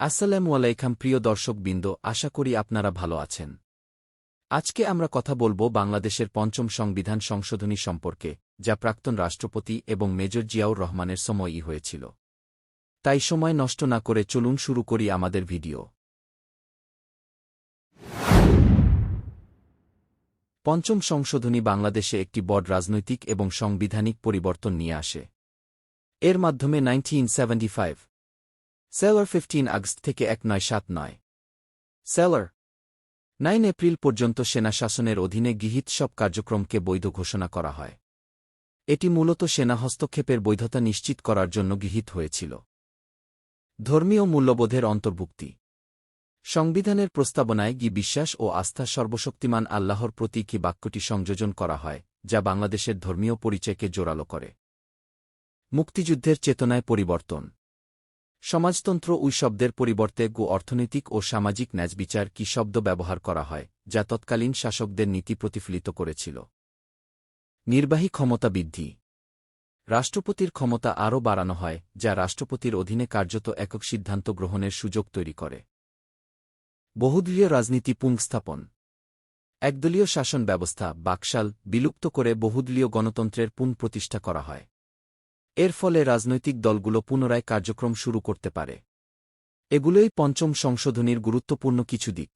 আসসালামু আলাইকুম প্রিয় দর্শকবৃন্দ, আশা করি আপনারা ভালো আছেন। আজকে আমরা কথা বলব বাংলাদেশের পঞ্চম সংবিধান সংশোধনী সম্পর্কে, যা প্রাক্তন রাষ্ট্রপতি এবং মেজর জিয়াউর রহমানের সময়ই হয়েছিল। তাই সময় নষ্ট না করে চলুন শুরু করি আমাদের ভিডিও। পঞ্চম সংশোধনী বাংলাদেশে একটি বড় রাজনৈতিক এবং সাংবিধানিক পরিবর্তন নিয়ে আসে। এর মাধ্যমে নাইনটিন সেভেন্টি ফাইভ সেলার ফিফটিন আগস্ট থেকে এক নয় সাত নয়। সেলার নাইন এপ্রিল পর্যন্ত সেনা শাসনের অধীনে গৃহীত সব কার্যক্রমকে বৈধ ঘোষণা করা হয়। এটি মূলত সেনা হস্তক্ষেপের বৈধতা নিশ্চিত করার জন্য গৃহীত হয়েছিল। ধর্মীয় মূল্যবোধের অন্তর্ভুক্তি। সংবিধানের প্রস্তাবনায় গি বিশ্বাস ও আস্থা সর্বশক্তিমান আল্লাহর প্রতি কি বাক্যটি সংযোজন করা হয়, যা বাংলাদেশের ধর্মীয় পরিচয়কে জোরালো করে। মুক্তিযুদ্ধের চেতনায় পরিবর্তন। সমাজতন্ত্র ওই শব্দের পরিবর্তে গো অর্থনৈতিক ও সামাজিক ন্যাজবিচার কি শব্দ ব্যবহার করা হয়, যা তৎকালীন শাসকদের নীতি প্রতিফলিত করেছিল। নির্বাহী ক্ষমতা বৃদ্ধি। রাষ্ট্রপতির ক্ষমতা আরও বাড়ানো হয়, যা রাষ্ট্রপতির অধীনে কার্যত একক সিদ্ধান্ত গ্রহণের সুযোগ তৈরি করে। বহুদলীয় রাজনীতি পুংস্থাপন। একদলীয় শাসন ব্যবস্থা, বাকশাল, বিলুপ্ত করে বহুদলীয় গণতন্ত্রের পুনঃপ্রতিষ্ঠা করা হয়। এর ফলে রাজনৈতিক দলগুলো পুনরায় কার্যক্রম শুরু করতে পারে। এগুলোই পঞ্চম সংশোধনীর গুরুত্বপূর্ণ কিছু দিক।